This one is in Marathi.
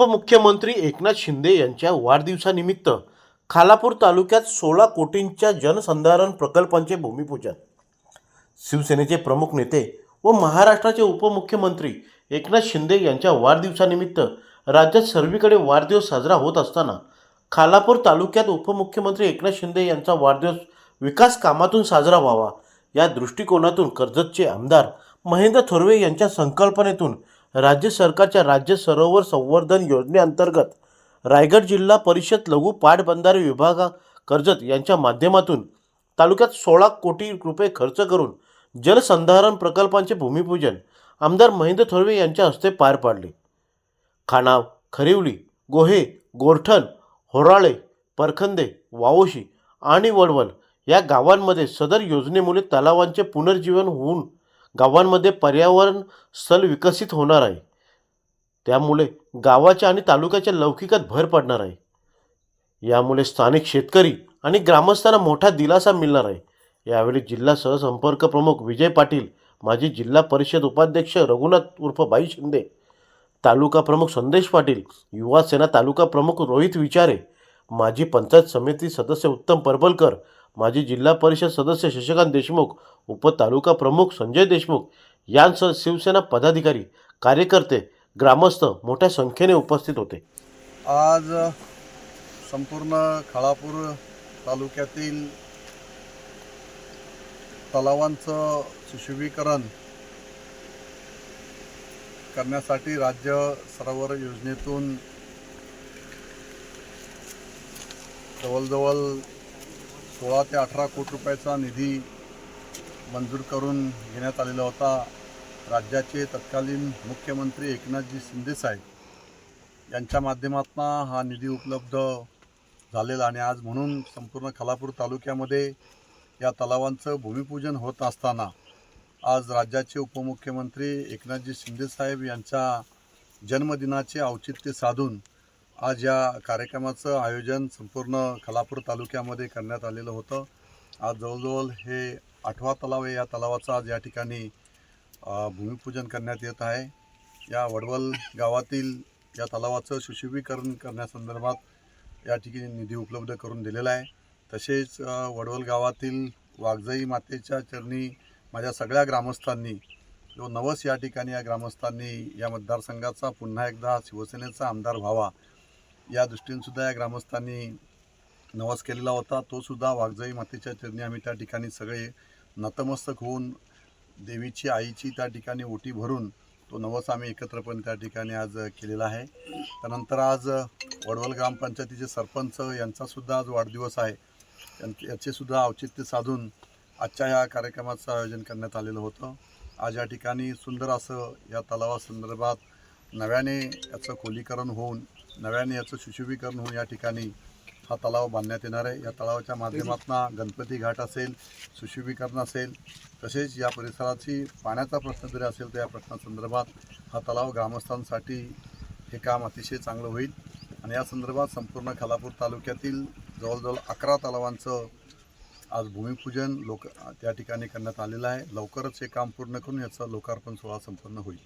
उपमुख्यमंत्री एकनाथ शिंदे यांच्या वाढदिवसानिमित्त खालापूर तालुक्यात सोळा कोटींच्या जनसंधारण प्रकल्पांचे भूमिपूजन. शिवसेनेचे प्रमुख नेते व महाराष्ट्राचे उपमुख्यमंत्री एकनाथ शिंदे यांच्या वाढदिवसानिमित्त राज्यात सर्वीकडे वाढदिवस साजरा होत असताना खालापूर तालुक्यात उपमुख्यमंत्री एकनाथ शिंदे यांचा वाढदिवस विकास कामातून साजरा व्हावा या दृष्टिकोनातून कर्जतचे आमदार महेंद्र थोरवे यांच्या संकल्पनेतून राज्य सरकारच्या राज्य सरोवर संवर्धन योजनेअंतर्गत रायगड जिल्हा परिषद लघु पाटबंधारे विभागा कर्जत यांच्या माध्यमातून तालुक्यात सोळा कोटी रुपये खर्च करून जलसंधारण प्रकल्पांचे भूमिपूजन आमदार महेंद्र थोरवे यांच्या हस्ते पार पाडले. खाणाव खरिवली गोहे गोरठण होराळे परखंदे वावोशी आणि वडवल या गावांमध्ये सदर योजनेमुळे तलावांचे पुनर्जीवन होऊन गावांमध्ये पर्यावरण स्थल विकसित होणार आहे. त्यामुळे गावाच्या आणि तालुक्याच्या लौकिकात भर पडणार आहे. यामुळे स्थानिक शेतकरी आणि ग्रामस्थांना मोठा दिलासा मिळणार आहे. यावेळी जिल्हा सहसंपर्क प्रमुख विजय पाटील माजी जिल्हा परिषद उपाध्यक्ष रघुनाथ उर्फ बाई शिंदे तालुका प्रमुख संदेश पाटील युवा सेना तालुका प्रमुख रोहित विचारे माजी पंचायत समिती सदस्य उत्तम परबलकर माजी जिल्हा परिषद सदस्य शशिकांत देशमुख उपतालुका प्रमुख संजय देशमुख यांसह शिवसेना पदाधिकारी कार्यकर्ते ग्रामस्थ मोठ्या संख्येने उपस्थित होते. आज संपूर्ण खळापूर तालुक्यातील तलावांचं सुशोभीकरण करण्यासाठी राज्य सरोवर योजनेतून जवळजवळ सोळा ते अठरा कोटी रुपयाचा निधी मंजूर करून घेण्यात आलेला होता. राज्याचे तत्कालीन मुख्यमंत्री एकनाथजी शिंदेसाहेब यांच्या माध्यमातून हा निधी उपलब्ध झालेला आणि आज म्हणून संपूर्ण खालापूर तालुक्यामध्ये या तलावांचं भूमिपूजन होत असताना आज राज्याचे उपमुख्यमंत्री एकनाथजी शिंदेसाहेब यांच्या जन्मदिनाचे औचित्य साधून आज या कार्यक्रमाचं आयोजन संपूर्ण खलापूर तालुक्यामध्ये करण्यात आलेलं होतं. आज जवळजवळ हे आठवा तलाव आहे. या तलावाचं आज या ठिकाणी भूमिपूजन करण्यात येत आहे. या वडवल गावातील या तलावाचं सुशोभीकरण करण्यासंदर्भात या ठिकाणी निधी उपलब्ध करून दिलेला आहे. तसेच वडवल गावातील वाघजाई मातेच्या चरणी माझ्या सगळ्या ग्रामस्थांनी जो नवस या ठिकाणी या ग्रामस्थांनी या मतदारसंघाचा पुन्हा एकदा शिवसेनेचा आमदार व्हावा या दृष्टीनेसुद्धा या ग्रामस्थांनी नवस केलेला होता. तोसुद्धा वाघजई वाघजाई मातेच्या चरणी आम्ही त्या ठिकाणी सगळे नतमस्तक होऊन देवीची आईची त्या ठिकाणी ओटी भरून तो नवस आम्ही एकत्रपणे त्या ठिकाणी आज केलेला आहे. त्यानंतर आज वडवल ग्रामपंचायतीचे सरपंच यांचासुद्धा आज वाढदिवस आहे. याचेसुद्धा औचित्य साधून आजच्या या कार्यक्रमाचं आयोजन करण्यात आलेलं होतं. आज या ठिकाणी सुंदर असं या तलावासंदर्भात नव्याने याचं खोलीकरण होऊन नव्याने याचं सुशोभीकरण होऊन या ठिकाणी हा तलाव बांधण्यात येणार आहे. या तलावाच्या माध्यमातून गणपती घाट असेल सुशोभीकरण असेल तसेच या परिसराची पाण्याचा प्रश्न जरी असेल तर या प्रश्नासंदर्भात हा तलाव ग्रामस्थांसाठी हे काम अतिशय चांगलं होईल. आणि या संदर्भात संपूर्ण खालापूर तालुक्यातील जवळजवळ अकरा तलावांचं आज भूमिपूजन लोक त्या ठिकाणी करण्यात आलेलं आहे. लवकरच हे काम पूर्ण करून याचं लोकार्पण सोहळा संपन्न होईल.